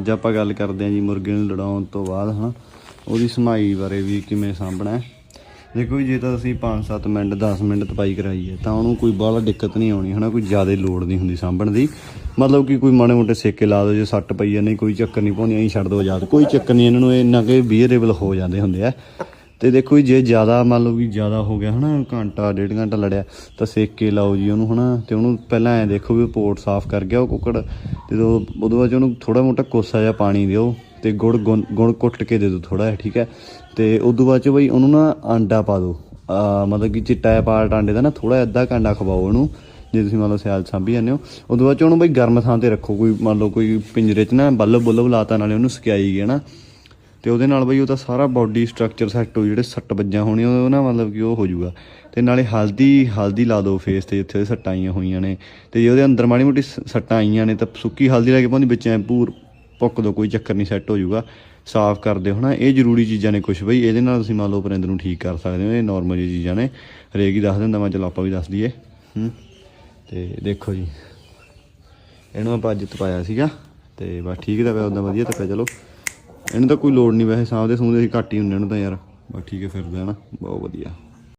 ਅੱਜ ਆਪਾਂ ਗੱਲ ਕਰਦੇ ਹਾਂ ਜੀ ਮੁਰਗੇ ਨੂੰ ਲੜਾਉਣ ਤੋਂ ਬਾਅਦ ਹਨਾ? ਉਹਦੀ ਸਮਾਈ ਬਾਰੇ ਵੀ ਕਿਵੇਂ ਸਾਂਭਣਾ ਹੈ। ਦੇਖੋ ਜੀ, ਜੇ ਤਾਂ ਅਸੀਂ 5-7 ਮਿੰਟ 10 ਮਿੰਟ ਤਪਾਈ ਕਰਾਈਏ ਤਾਂ ਉਹਨੂੰ ਕੋਈ ਬਾਹਲਾ ਦਿੱਕਤ ਨਹੀਂ ਆਉਣੀ ਹਨਾ? ਕੋਈ ਜ਼ਿਆਦਾ ਲੋੜ ਨਹੀਂ ਹੁੰਦੀ ਸਾਂਭਣ ਦੀ। ਮਤਲਬ ਕਿ ਕੋਈ ਮਾੜੇ ਮੋਟੇ ਸੇਕੇ ਲਾ ਦਿਓ ਜੇ ਸੱਟ ਪਈ ਆ ਨਹੀਂ ਕੋਈ ਚੱਕਰ ਨਹੀਂ ਪਾਉਂਦੀ ਐਂ ਛੱਡ ਦਿਓ ਯਾਦ ਕੋਈ ਚੱਕਰ ਨਹੀਂ ਇਹਨਾਂ ਨੂੰ ਇਹ ਇੰਨਾ ਕਿ ਬੀਅਰੇਬਲ ਹੋ ਜਾਂਦੇ ਹੁੰਦੇ ਆ। ਤੇ ਦੇਖੋ ਜੀ, ਜੇ ਜ਼ਿਆਦਾ ਮੰਨ ਲਓ ਕਿ ਜ਼ਿਆਦਾ ਹੋ ਗਿਆ ਹਨਾ, ਘੰਟਾ, ਡੇਢ ਘੰਟਾ ਲੜਿਆ, ਤਾਂ ਸੇਕ ਕੇ ਲਾਓ ਜੀ ਉਹਨੂੰ ਹਨਾ, ਤੇ ਉਹਨੂੰ ਪਹਿਲਾਂ ਐ ਦੇਖੋ ਵੀ ਪੋਰਟ ਸਾਫ਼ ਕਰ ਗਿਆ ਉਹ ਕੁੱਕੜ, ਤੇ ਉਹ ਉਹਦੇ ਬਾਅਦ 'ਚ ਉਹਨੂੰ ਥੋੜਾ ਮੋਟਾ ਕੋਸਾ ਜਿਹਾ ਪਾਣੀ ਦਿਓ, ਤੇ ਗੁੜ ਗੁਣ ਗੁੜ ਕੁੱਟ ਕੇ ਦੇ ਦਿਓ ਥੋੜਾ ਜਿਹਾ, ਠੀਕ ਹੈ? ਤੇ ਤੋਂ ਬਾਅਦ ਚ ਬਈ ਉਹਨੂੰ ਨਾ ਆਂਡਾ ਪਾ ਦਿਓ ਮਤਲਬ ਕਿ ਚਿੱਟਾ ਜਿਹਾ ਪਾਰਟ ਆਂਡੇ ਦਾ ਨਾ ਥੋੜਾ ਅੱਧਾ ਕਾਂਡਾ ਖਵਾਓ ਉਹਨੂੰ, ਜੇ ਤੁਸੀਂ ਮੰਨ ਲਓ ਸਿਆਲ ਸਾਂਭੀ ਜਾਂਦੇ ਹੋ, ਉਦੋਂ ਬਾਅਦ ਚ ਉਹਨੂੰ ਬਈ ਗਰਮ ਥਾਂ ਤੇ ਰੱਖੋ, ਕੋਈ ਮੰਨ ਲਓ ਕੋਈ ਪਿੰਜਰੇ 'ਚ ਨਾ ਬੱਲਬ ਬੁੱਲਬ ਲਾਤਾ, ਨਾਲੇ ਉਹਨੂੰ ਸਕਿਆਈ ਗਿਆ ਨਾ। ਤੇ ਉਹਦੇ ਨਾਲ ਬਈ ਉਹਦਾ ਸਾਰਾ ਬਾਡੀ ਸਟਰਕਚਰ ਸੈੱਟ ਹੋ, ਜਿਹੜੇ ਸੱਟ ਵੱਜਾਂ ਹੋਣੀਆਂ, ਉਹ ਨਾ ਮਤਲਬ ਕਿ ਉਹ ਹੋ ਜਾਊਗਾ। ਤੇ ਨਾਲੇ ਹਲਦੀ ਹਲਦੀ ਲਾ ਦਿਓ ਫੇਸ ਤੇ, ਜਿੱਥੇ ਉਹਦੇ ਸੱਟਾਂ ਆਈਆਂ ਹੋਈਆਂ ਨੇ। ਤੇ ਜੇ ਉਹਦੇ ਅੰਦਰ ਮਾੜੀ ਮੋਟੀ ਸੱਟਾਂ ਆਈਆਂ ਨੇ ਤਾਂ ਸੁੱਕੀ ਹਲਦੀ ਲਾ ਕੇ ਪਾਉਂਦੀ, ਵਿੱਚ ਐ ਪੂਰ ਪੁੱਕ ਦੋ, ਕੋਈ ਚੱਕਰ ਨਹੀਂ ਸੈੱਟ ਹੋ ਜਾਊਗਾ। ਸਾਫ਼ ਕਰ ਦਿਓ ਹਨਾ ਇਹ ਜ਼ਰੂਰੀ ਚੀਜ਼ਾਂ ਨੇ ਕੁਝ ਬਈ, ਇਹਦੇ ਨਾਲ ਤੁਸੀਂ ਮੰਨ ਲਓ ਪਰਿੰਦ ਨੂੰ ਠੀਕ ਕਰ ਸਕਦੇ ਹੋ, ਇਹ ਨਾਰਮਲ ਜਿਹੀ ਚੀਜ਼ਾਂ ਨੇ। ਹਰੇਕ ਹੀ ਦੱਸ ਦਿੰਦਾ, ਮੈਂ ਚਲੋ ਆਪਾਂ ਵੀ ਦੱਸ ਦਈਏ। ਹੂੰ, ਤੇ ਦੇਖੋ ਜੀ। ਇਹਨੂੰ ਆਪਾਂ ਅੱਜ ਤਪਾਇਆ ਸੀਗਾ, ਤੇ ਬਸ ਠੀਕ ਤਾਂ ਪਿਆ ਉਦਾਂ ਵਧੀਆ ਤਾਂ ਪਿਆ ਚਲੋ। ਇਹਨੂੰ ਤਾਂ ਕੋਈ ਲੋੜ ਨਹੀਂ ਵੈਸੇ ਸਾਂਭਦੇ ਸੂਹਦੇ ਅਸੀਂ ਘੱਟ ਹੀ ਹੁੰਦੇ, ਇਹਨੂੰ ਤਾਂ ਯਾਰ। ਬਸ ਠੀਕ ਹੈ, ਫਿਰਦਾ ਹੈ ਨਾ। ਬਹੁਤ ਵਧੀਆ।